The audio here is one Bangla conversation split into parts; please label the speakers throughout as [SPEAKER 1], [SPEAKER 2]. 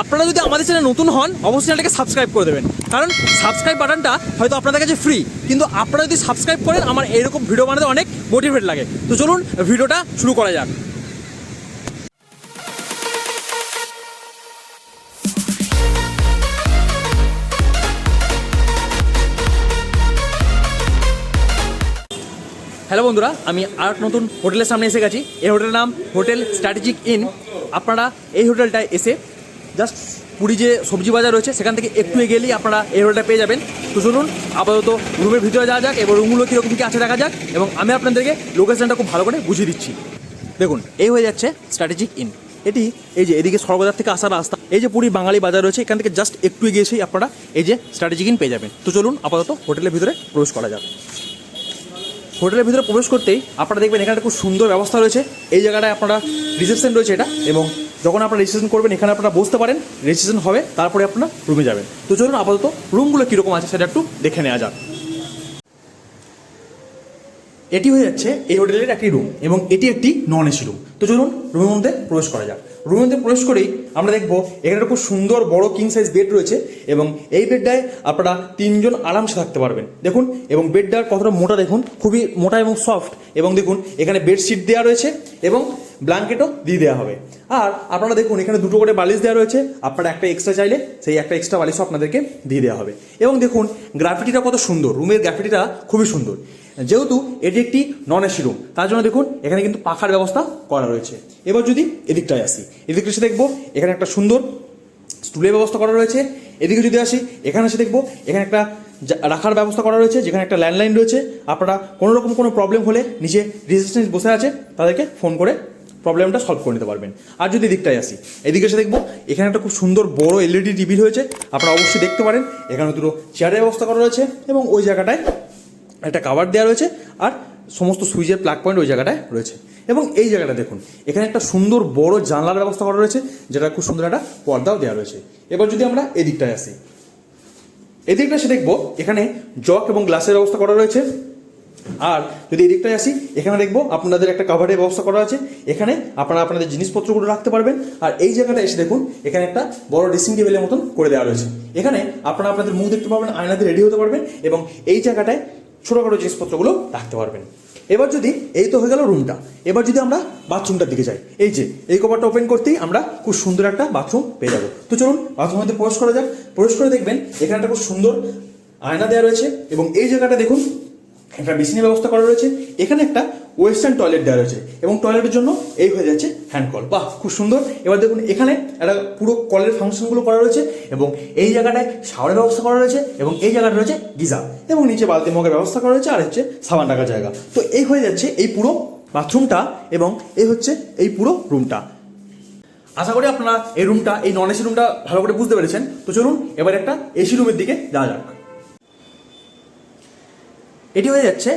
[SPEAKER 1] আপনারা যদি আমাদের চ্যানেল নতুন হন, অবশ্যই চ্যানেলটাকে সাবস্ক্রাইব করে দেবেন। কারণ সাবস্ক্রাইব বাটনটা হয়তো আপনাদের কাছে ফ্রি কিন্তু আপনারা যদি সাবস্ক্রাইব করেন, আমার এরকম ভিডিও বানাতে অনেক মোটিভেট লাগে। তো চলুন, ভিডিওটা শুরু করা যাক। হ্যালো বন্ধুরা, আমি আর নতুন হোটেলের সামনে এসে গেছি। এই হোটেলের নাম হোটেল স্ট্র্যাটেজিক ইন। আপনারা এই হোটেলটায় এসে জাস্ট পুরী যে সবজি বাজার রয়েছে, সেখান থেকে একটু এগিয়েলেই আপনারা এই হোটেলটা পেয়ে যাবেন। তো চলুন, আপাতত রুমের ভিতরে যাওয়া যাক এবং রুমগুলো কীরকম কী আছে দেখা যাক, এবং আমি আপনাদেরকে লোকেশনটা খুব ভালো করে বুঝিয়ে দিচ্ছি। দেখুন, এই হয়ে যাচ্ছে স্ট্র্যাটেজিক ইন এটি এই যে এদিকে সর্বদার থেকে আসার রাস্তা, এই যে পুরী বাঙালি বাজার রয়েছে, এখান থেকে জাস্ট একটু এগিয়ে এসেই আপনারা এই যে স্ট্র্যাটেজিক ইন পেয়ে যাবেন। তো চলুন, আপাতত হোটেলের ভিতরে প্রবেশ করা যাক। হোটেলের ভিতরে প্রবেশ করতেই আপনারা দেখবেন এখানে খুব সুন্দর ব্যবস্থা রয়েছে। এই জায়গাটায় আপনারা রিসেপশন রয়েছে এটা, এবং যখন আপনারা রেজিস্ট্রেশন করবেন, এখানে আপনারা বসতে পারেন রেজিস্ট্রেশন হবে, তারপরে আপনারা রুমে যাবেন। তো চলুন আপাতত রুমগুলো কীরকম আছে সেটা একটু দেখে নেওয়া যাক। এটি হয়ে যাচ্ছে এই হোটেলের একটি রুম এবং এটি একটি নন এসি রুম তো চলুন রুমের মধ্যে প্রবেশ করা যাক। রুমের মধ্যে প্রবেশ করেই আমরা দেখব এখানে খুব সুন্দর বড় কিং সাইজ বেড রয়েছে এবং এই বেডটায় আপনারা তিনজন আরামসে থাকতে পারবেন। দেখুন, এবং বেডটার কতটা মোটা দেখুন, খুবই মোটা এবং সফট এবং দেখুন, এখানে বেডশিট দেওয়া রয়েছে এবং ব্ল্যাঙ্কেটও দিয়ে দেওয়া হবে। আর আপনারা দেখুন, এখানে দুটো করে বালিশ দেওয়া রয়েছে। আপনারা একটা এক্সট্রা চাইলে সেই একটা এক্সট্রা বালিশও আপনাদেরকে দিয়ে দেওয়া হবে। এবং দেখুন, গ্রাফিটিটা কত সুন্দর। রুমের গ্রাফিটিটা খুবই সুন্দর। যেহেতু এটি একটি নন এসি রুম তার জন্য দেখুন, এখানে কিন্তু পাখার ব্যবস্থা করা রয়েছে। এবার যদি এদিকটায় আসি, এদিকে এসে দেখব, এখানে একটা সুন্দর স্টুলের ব্যবস্থা করা রয়েছে। এদিকে যদি আসি, এখানে এসে দেখব, এখানে একটা রাখার ব্যবস্থা করা রয়েছে, যেখানে একটা ল্যান্ডলাইন রয়েছে। আপনারা কোনো রকম কোনো প্রবলেম হলে নিচে রিসেপশনিস্ট বসে আছে, তাদেরকে ফোন করে প্রবলেমটা সলভ করে নিতে পারবেন। আর যদি এদিকটায় আসি, এদিকে এসে দেখব, এখানে একটা খুব সুন্দর বড় এলইডি টিভি রয়েছে, আপনারা অবশ্যই দেখতে পারেন। এখানে দুটো চেয়ারের ব্যবস্থা করা রয়েছে এবং ওই জায়গাটায় একটা কাভার দেওয়া রয়েছে আর সমস্ত সুইচের প্লাগ পয়েন্ট ওই জায়গাটায় রয়েছে। এবং এই জায়গাটা দেখুন, এখানে একটা সুন্দর বড় জানলার ব্যবস্থা করা রয়েছে, যেটা খুব সুন্দর একটা পর্দাও দেওয়া রয়েছে। এবার যদি আমরা এদিকটায় আসি এদিকটা সে দেখব, এখানে জগ এবং গ্লাসের ব্যবস্থা করা রয়েছে। আর যদি এদিকটায় আসি, এখানে দেখব আপনাদের একটা কাভারের ব্যবস্থা করা আছে। এখানে আপনারা আপনাদের জিনিসপত্রগুলো রাখতে পারবেন। আর এই জায়গাটা এসে দেখুন, এখানে একটা বড় ড্রেসিং টেবিলের মতন করে দেওয়া রয়েছে। এখানে আপনারা আপনাদের মুখ দেখতে পারবেন আয়নাতে রেডি হতে পারবেন এবং এই জায়গাটায় ছোটোখাটো জিনিসপত্রগুলো রাখতে পারবেন। এবার যদি, এই তো হয়ে গেল রুমটা এবার যদি আমরা বাথরুমটার দিকে যাই, এই যে, এই কভারটা ওপেন করতেই আমরা খুব সুন্দর একটা বাথরুম পেয়ে যাব। তো চলুন বাথরুমের মধ্যে প্রবেশ করা যাক। প্রবেশ করে দেখবেন, এখানে একটা খুব সুন্দর আয়না দেওয়া রয়েছে এবং এই জায়গাটা দেখুন একটা বিছানি ব্যবস্থা করা রয়েছে। এখানে একটা ওয়েস্টার্ন টয়লেট দেওয়া রয়েছে এবং টয়লেটের জন্য এই হয়ে যাচ্ছে হ্যান্ড কল বাহ, খুব সুন্দর। এবার দেখুন, এখানে একটা পুরো কলের ফাংশনগুলো করা রয়েছে এবং এই জায়গাটায় শাওয়ারের ব্যবস্থা করা রয়েছে এবং এই জায়গাটা রয়েছে গিজা এবং নিচে বালতি মগের ব্যবস্থা করা রয়েছে আর হচ্ছে সাবান রাখার জায়গা। তো এই হয়ে যাচ্ছে এই পুরো বাথরুমটা এবং এই হচ্ছে এই পুরো রুমটা আশা করি আপনারা এই রুমটা এই নন এসি রুমটা ভালো করে বুঝতে পেরেছেন। তো চলুন, এবার একটা এসি রুমের দিকে যাওয়া যাক। এটি হয়ে যাচ্ছে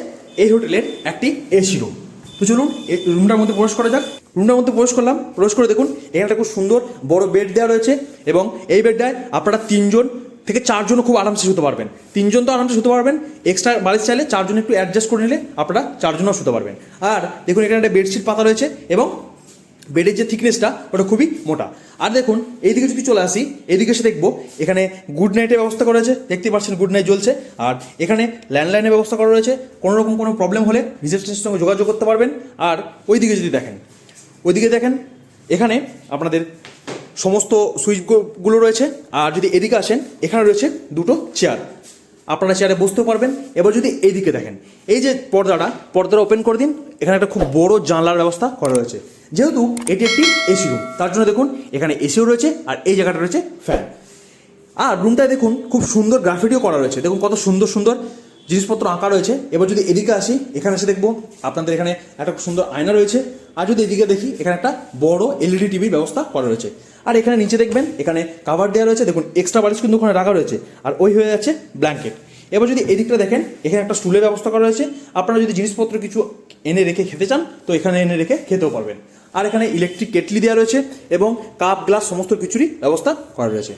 [SPEAKER 1] এই হোটেলের একটি এসি রুম তো চলুন রুমটার মধ্যে প্রবেশ করা যাক। রুমটার মধ্যে প্রবেশ করলাম। প্রবেশ করে দেখুন, এখানে একটা খুব সুন্দর বড় বেড দেওয়া রয়েছে এবং এই বেডটায় আপনারা তিনজন থেকে চারজনও খুব আরামসে শুতে পারবেন। তিনজন তো আরামসে শুতে পারবেন এক্সট্রা বালিশ চাইলে চারজন একটু অ্যাডজাস্ট করে নিলে আপনারা চারজনও শুতে পারবেন। আর দেখুন, এখানে একটা বেডশিট পাতা রয়েছে এবং বেডের যে থিকনেসটা ওটা খুবই মোটা। আর দেখুন, এইদিকে যদি চলে আসি, এইদিকে এসে দেখব, এখানে গুড নাইটের ব্যবস্থা করা রয়েছে দেখতে পাচ্ছেন গুড নাইট জ্বলছে। আর এখানে ল্যান্ডলাইনের ব্যবস্থা করা রয়েছে কোনো রকম কোনো প্রবলেম হলে রিসেপশনের সঙ্গে যোগাযোগ করতে পারবেন। আর ওইদিকে যদি দেখেন, ওইদিকে দেখেন, এখানে আপনাদের সমস্ত সুইচগুলো রয়েছে। আর যদি এদিকে আসেন, এখানে রয়েছে দুটো চেয়ার আপনারা চেয়ারে বসতেও পারবেন। এবার যদি এইদিকে দেখেন, এই যে পর্দাটা পর্দাটা ওপেন করে দিন, এখানে একটা খুব বড় জানলার ব্যবস্থা করা রয়েছে। যেহেতু এটি একটি এসি রুম তার জন্য দেখুন, এখানে এসিও রয়েছে আর এই জায়গাটা রয়েছে ফ্যান আর রুমটায় দেখুন, খুব সুন্দর গ্রাফিটিও করা রয়েছে। দেখুন কত সুন্দর সুন্দর জিনিসপত্র আঁকা রয়েছে। এবার যদি এদিকে আসি, এখানে এসে দেখব আপনাদের এখানে একটা সুন্দর আয়না রয়েছে। আর যদি এদিকে দেখি, এখানে একটা বড় এলইডি টিভির ব্যবস্থা করা রয়েছে। আর এখানে নিচে দেখবেন, এখানে কাভার দেওয়া রয়েছে। দেখুন এক্সট্রা বালিশ কিন্তু ওখানে রাখা রয়েছে। আর ওই হয়ে যাচ্ছে ব্ল্যাঙ্কেট এবার যদি এদিকটা দেখেন, এখানে একটা স্টুলের ব্যবস্থা করা রয়েছে। আপনারা যদি জিনিসপত্র কিছু এনে রেখে খেতে চান, তো এখানে এনে রেখে খেতেও পারবেন। আর এখানে ইলেকট্রিক কেটলি দেওয়া রয়েছে এবং কাপ গ্লাস সমস্ত কিছুরই ব্যবস্থা করা রয়েছে।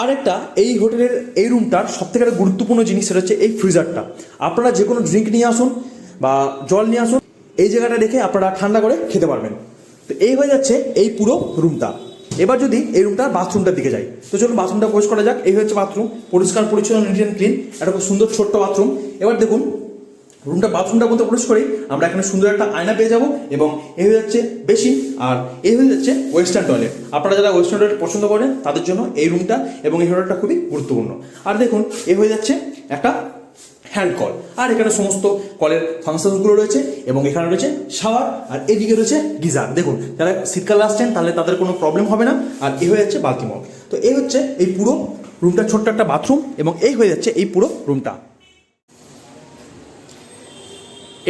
[SPEAKER 1] আর একটা এই হোটেলের, এই রুমটার সব থেকে একটা গুরুত্বপূর্ণ জিনিস সেটা হচ্ছে এই ফ্রিজারটা। আপনারা যে কোনো ড্রিঙ্ক নিয়ে আসুন বা জল নিয়ে আসুন, এই জায়গাটা রেখে আপনারা ঠান্ডা করে খেতে পারবেন। তো এই হয়ে যাচ্ছে এই পুরো রুমটা। এবার যদি এই রুমটার বাথরুমটার দিকে যাই, তো চলুন বাথরুমটা পরিষ্কার করা যাক। এই হচ্ছে বাথরুম, পরিষ্কার, পরিচ্ছন্ন নিট অ্যান্ড ক্লিন একটা খুব সুন্দর ছোট্ট বাথরুম। এবার দেখুন রুমটা, বাথরুমটা মধ্যে প্রবেশ করেই আমরা এখানে সুন্দর একটা আয়না পেয়ে যাব এবং এই হয়ে যাচ্ছে বেসিন আর এই হয়ে যাচ্ছে ওয়েস্টার্ন টয়লেট। আপনারা যারা ওয়েস্টার্ন টয়লেট পছন্দ করেন, তাদের জন্য এই রুমটা এবং এই হোটেলটা খুবই গুরুত্বপূর্ণ। আর দেখুন, এ হয়ে যাচ্ছে একটা হ্যান্ড কল। আর এখানে সমস্ত কলের ফাংশনসগুলো রয়েছে এবং এখানে রয়েছে শাওয়ার আর এদিকে রয়েছে গিজার। দেখুন, যারা শীতকালে আসছেন, তাহলে তাদের কোনো প্রবলেম হবে না। আর এই হয়ে যাচ্ছে বালতিমগ তো এই হচ্ছে এই পুরো রুমটা, ছোট্ট একটা বাথরুম এবং এই হয়ে যাচ্ছে এই পুরো রুমটা।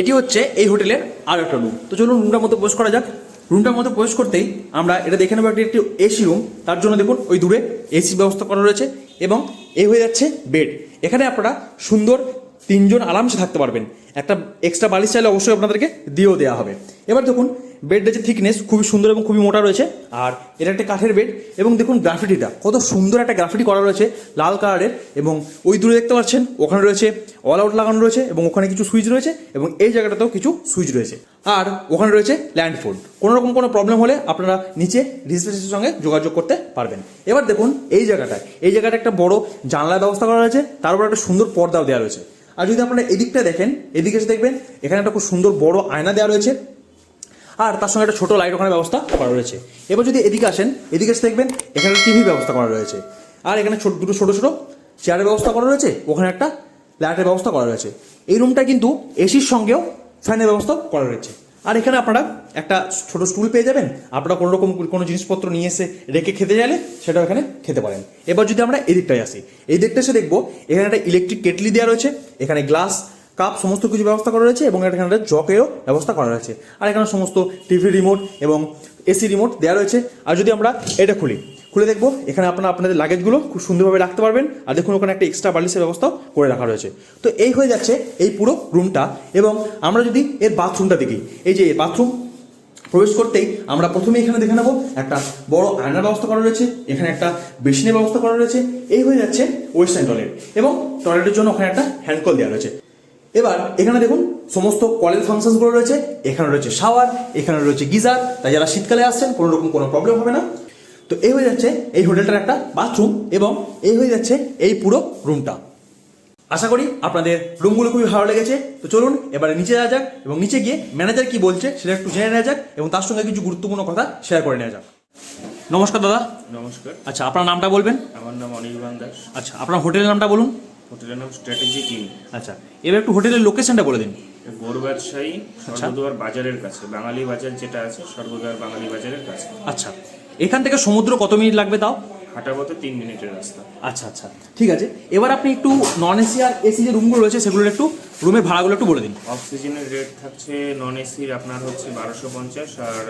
[SPEAKER 1] এটি হচ্ছে এই হোটেলের আর একটা রুম তো চলুন রুমটার মতো প্রবেশ করা যাক। রুমটার মতো প্রবেশ করতেই আমরা এটা দেখে নেব একটি একটি এসি রুম তার জন্য দেখুন, ওই দূরে এসি ব্যবস্থা করা রয়েছে এবং এই হয়ে যাচ্ছে বেড এখানে আপনারা সুন্দর তিনজন আরামসে থাকতে পারবেন। একটা এক্সট্রা বালিশ চাইলে অবশ্যই আপনাদেরকে দিয়েও দেওয়া হবে। এবার দেখুন বেডের যে থিকনেস খুবই সুন্দর এবং খুবই মোটা রয়েছে। আর এটা একটা কাঠের বেড এবং দেখুন গ্রাফিটিটা, কত সুন্দর একটা গ্রাফিটি করা রয়েছে লাল কালারের এবং ওই দূরে দেখতে পাচ্ছেন, ওখানে রয়েছে অল আউট লাগানো রয়েছে এবং ওখানে কিছু সুইচ রয়েছে এবং এই জায়গাটাতেও কিছু সুইচ রয়েছে। আর ওখানে রয়েছে ল্যান্ড ফোন কোনো রকম কোনো প্রবলেম হলে আপনারা নিচে রিসেপশনের সঙ্গে যোগাযোগ করতে পারবেন। এবার দেখুন এই জায়গাটায়, এই জায়গাটা একটা বড় জানলার ব্যবস্থা করা রয়েছে, তার উপর একটা সুন্দর পর্দাও দেওয়া রয়েছে। আর যদি আপনারা এদিকটা দেখেন, এদিকে এসে দেখবেন, এখানে একটা খুব সুন্দর বড় আয়না দেওয়া রয়েছে। আর তার সঙ্গে একটা ছোটো লাইট ওখানে ব্যবস্থা করা রয়েছে। এবার যদি এদিকে আসেন, এদিকে এসে দেখবেন এখানে টিভি ব্যবস্থা করা রয়েছে। আর এখানে ছোট, দুটো ছোটো ছোটো চেয়ারের ব্যবস্থা করা রয়েছে, ওখানে একটা লাইটের ব্যবস্থা করা রয়েছে। এই রুমটা কিন্তু এসির সঙ্গেও ফ্যানের ব্যবস্থা করা রয়েছে। আর এখানে আপনারা একটা ছোট স্টুল পেয়ে যাবেন। আপনারা কোনো রকম কোনো জিনিসপত্র নিয়ে এসে রেখে খেতে চাইলে সেটা এখানে খেতে পারেন। এবার যদি আমরা এদিকটায় আসি এই দিকটা এসে দেখব, এখানে একটা ইলেকট্রিক কেটলি দেওয়া রয়েছে, এখানে গ্লাস কাপ সমস্ত কিছু ব্যবস্থা করা রয়েছে এবং এখানে একটা জকেরও ব্যবস্থা করা রয়েছে। আর এখানে সমস্ত টিভি রিমোট এবং এসি রিমোট দেওয়া রয়েছে। আর যদি আমরা এটা খুলি, খুলে দেখব, এখানে আপনারা আপনাদের লাগেজগুলো খুব সুন্দরভাবে রাখতে পারবেন। আর দেখুন, ওখানে একটা এক্সট্রা বালিশের ব্যবস্থা করে রাখা রয়েছে। তো এই হয়ে যাচ্ছে এই পুরো রুমটা এবং আমরা যদি এর বাথরুমটা দেখি, এই যে বাথরুম প্রবেশ করতেই আমরা প্রথমে এখানে দেখে নেব একটা বড় আয়নার ব্যবস্থা করা রয়েছে, এখানে একটা বেসিনের ব্যবস্থা করা রয়েছে। এই হয়ে যাচ্ছে ওয়েস্টার্ন টয়লেট এবং টয়লেটের জন্য ওখানে একটা হ্যান্ডকল দেওয়া রয়েছে। এবার এখানে দেখুন সমস্ত কলের ফাংশনসগুলো রয়েছে এখানে রয়েছে শাওয়ার এখানে রয়েছে গিজার তাই যারা শীতকালে আসছেন কোনো রকম কোনো প্রবলেম হবে না। তো এই হয়ে যাচ্ছে এই হোটেলটার একটা বাথরুম এবং এই হয়ে যাচ্ছে এই পুরো রুমটা আশা করি আপনাদের রুমগুলো খুবই ভালো লেগেছে। তো চলুন এবারে নিচে যাওয়া যাক এবং নিচে গিয়ে ম্যানেজার কি বলছে সেটা একটু জেনে নেওয়া যাক এবং তার সঙ্গে কিছু গুরুত্বপূর্ণ কথা শেয়ার করে নেওয়া যাক। নমস্কার দাদা।
[SPEAKER 2] নমস্কার।
[SPEAKER 1] আচ্ছা আপনার নামটা বলবেন?
[SPEAKER 2] আমার নাম অনির্বাণ দাস।
[SPEAKER 1] আচ্ছা আপনার হোটেলের নামটা বলুন।
[SPEAKER 2] হোটেলের নাম স্ট্র্যাটেজিক ইন
[SPEAKER 1] আচ্ছা এবার একটু হোটেলের লোকেশনটা বলে দিন।
[SPEAKER 2] গরু ব্যবসায়ী স্বর্গদুয়ার বাজারের কাছে বাঙালি বাজার যেটা আছে স্বর্গদুয়ার বাঙালি বাজারের কাছে।
[SPEAKER 1] আচ্ছা এখান থেকে সমুদ্র কত মিনিট লাগবে তাও?
[SPEAKER 2] হাঁটা পথে তিন মিনিটের রাস্তা।
[SPEAKER 1] আচ্ছা আচ্ছা ঠিক আছে। এবার আপনি একটু নন এসি আর এসি যে রুমগুলো রয়েছে সেগুলোর একটু রুমের ভাড়াগুলো একটু বলে দিন।
[SPEAKER 2] অক্সিজেনের রেট থাকছে নন এসির আপনার হচ্ছে বারোশো পঞ্চাশ আর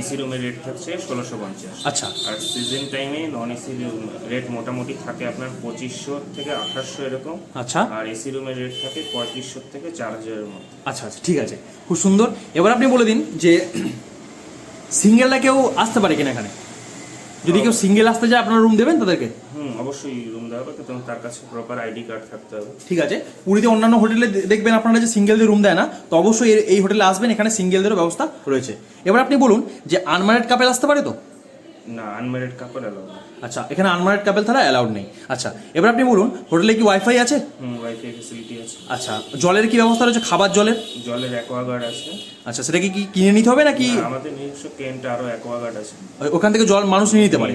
[SPEAKER 2] এসি রুমের রেট থাকছে ষোলোশো পঞ্চাশ।
[SPEAKER 1] আচ্ছা।
[SPEAKER 2] আর সিজন টাইমে নন এসির রেট মোটামুটি থাকে আপনার পঁচিশশো থেকে আঠাশশো এরকম।
[SPEAKER 1] আচ্ছা।
[SPEAKER 2] আর এসি রুমের রেট থাকে পঁয়ত্রিশশো থেকে চার হাজারের মধ্যে।
[SPEAKER 1] আচ্ছা আচ্ছা ঠিক আছে। খুব সুন্দর। এবার আপনি বলে দিন যে সিঙ্গেলটা কেউ আসতে পারে কিনা এখানে? যদি কেউ সিঙ্গেল আসতে যায় আপনারা রুম দেবেন তাদেরকে?
[SPEAKER 2] হুম অবশ্যই রুম দেওয়া হবে কিন্তু তার কাছে প্রপার আইডি কার্ড থাকতে হবে।
[SPEAKER 1] ঠিক আছে। পুরীতে অন্যান্য হোটেলে দেখবেন আপনারা যে সিঙ্গেলদের রুম দেয় না তো অবশ্যই এই হোটেলে আসবেন এখানে সিঙ্গেলদেরও ব্যবস্থা রয়েছে। এবার আপনি বলুন যে আনম্যারিড কাপেল আসতে পারে তো?
[SPEAKER 2] না আনম্যারিড কাপেল অ্যালাউ না।
[SPEAKER 1] আচ্ছা এখানে আনম্যারিড কাপেল ছাড়া অ্যালাউড নেই। আচ্ছা এবার আপনি বলুন হোটেলে কি ওয়াইফাই আছে?
[SPEAKER 2] ওয়াইফাই আছে।
[SPEAKER 1] আচ্ছা জলের কি ব্যবস্থা রয়েছে? খাবার জলের?
[SPEAKER 2] জলের অ্যাকোয়াগার্ড আছে।
[SPEAKER 1] আচ্ছা সেটা কি কি কিনে নিতে হবে নাকি?
[SPEAKER 2] আমাদের নিজস্ব আরও অ্যাকোয়াগার্ড আছে।
[SPEAKER 1] ওখান থেকে জল মানুষ নিয়ে নিতে পারে।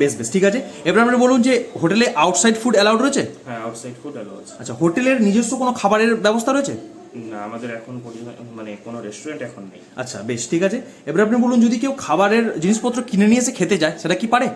[SPEAKER 1] বেশ বেশ ঠিক আছে। এবার আপনি বলুন যে হোটেলে আউটসাইড ফুড অ্যালাউড রয়েছে?
[SPEAKER 2] হ্যাঁ আউটসাইড ফুড অ্যালাউ আছে।
[SPEAKER 1] আচ্ছা হোটেলের নিজস্ব কোনো খাবারের ব্যবস্থা রয়েছে?
[SPEAKER 2] না আমাদের এখন মানে কোনো রেস্টুরেন্ট এখন নেই।
[SPEAKER 1] আচ্ছা বেশ ঠিক আছে। এবার আপনি বলুন যদি কেউ খাবারের জিনিসপত্র কিনে নিয়ে এসে খেতে যায় সেটা কি পারে?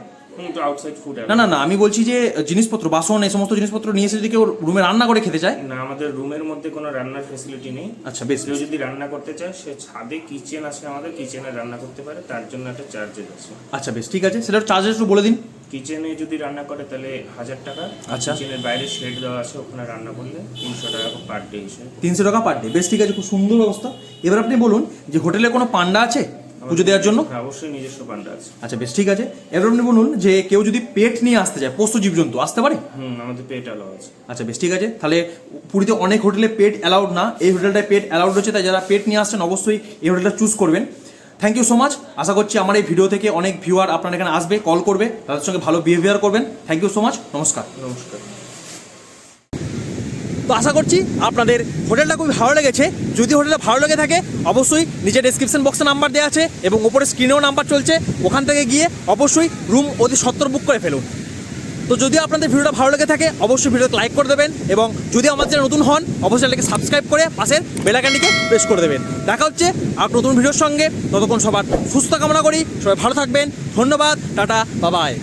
[SPEAKER 1] না না না আমি বলছি যে জিনিসপত্র বাসন এই সমস্ত জিনিসপত্র নিয়ে এসে যদি কেউ রুমে রান্না করে খেতে চায়?
[SPEAKER 2] না আমাদের রুমের মধ্যে কোনো রান্নার ফেসিলিটি নেই।
[SPEAKER 1] আচ্ছা বেশ
[SPEAKER 2] কেউ যদি রান্না করতে চায় সে ছাদে কিচেন আছে আমাদের কিচেনে রান্না করতে পারে তার জন্য একটা চার্জেস আছে।
[SPEAKER 1] আচ্ছা বেশ ঠিক আছে সেটার চার্জেস একটু বলে দিন।
[SPEAKER 2] কিচেনে যদি রান্না করে তাহলে হাজার টাকা।
[SPEAKER 1] আচ্ছা।
[SPEAKER 2] কিচেনের বাইরে শেড দেওয়া আছে ওখানে রান্না করলে তিনশো টাকা পার ডে হিসেবে।
[SPEAKER 1] তিনশো টাকা পার ডে বেশ ঠিক আছে খুব সুন্দর ব্যবস্থা এবার আপনি বলুন যে হোটেলে কোনো পান্ডা আছে? পুজো দেওয়ার জন্য?
[SPEAKER 2] হ্যাঁ অবশ্যই নিজস্ব পান্ডা আছে।
[SPEAKER 1] আচ্ছা বেশ ঠিক আছে। এবার আপনি বলুন যে কেউ যদি পেট নিয়ে আসতে চায় পোষ্য জীবজন্তু আসতে পারে?
[SPEAKER 2] হুম আমাদের পেট আছে।
[SPEAKER 1] আচ্ছা বেশ ঠিক আছে। তাহলে পুরীতে অনেক হোটেলে পেট অ্যালাউড না। এই হোটেলটায় পেট অ্যালাউড রয়েছে তাই যারা পেট নিয়ে আসছেন অবশ্যই এই হোটেলটা চুজ করবেন। থ্যাংক ইউ সো মাচ আশা করছি আমার এই ভিডিও থেকে অনেক ভিউয়ার আপনার এখানে আসবে কল করবে তাদের সঙ্গে ভালো বিহেভিয়ার করবেন। থ্যাংক ইউ সো মাচ নমস্কার।
[SPEAKER 2] নমস্কার।
[SPEAKER 1] তো আশা করছি আপনাদের হোটেলটা খুবই ভালো লেগেছে। যদি হোটেলটা ভালো লেগে থাকে, অবশ্যই নিচে ডেসক্রিপশন বক্সে নাম্বার দেওয়া আছে এবং ওপরে স্ক্রিনেও নাম্বার চলছে। ওখান থেকে গিয়ে অবশ্যই রুম অতি সত্তর বুক করে ফেলুন। তো যদি আপনাদের ভিডিওটা ভালো লেগে থাকে, অবশ্যই ভিডিওতে লাইক করে দেবেন এবং যদি আমাদের চ্যানেল নতুন হন, অবশ্যই এটাকে সাবস্ক্রাইব করে পাশের বেলাকানটিকে প্রেস করে দেবেন। দেখা হচ্ছে আর নতুন ভিডিওর সঙ্গে। ততক্ষণ সবার সুস্থ কামনা করি। সবাই ভালো থাকবেন। ধন্যবাদ। টাটা। বাবাই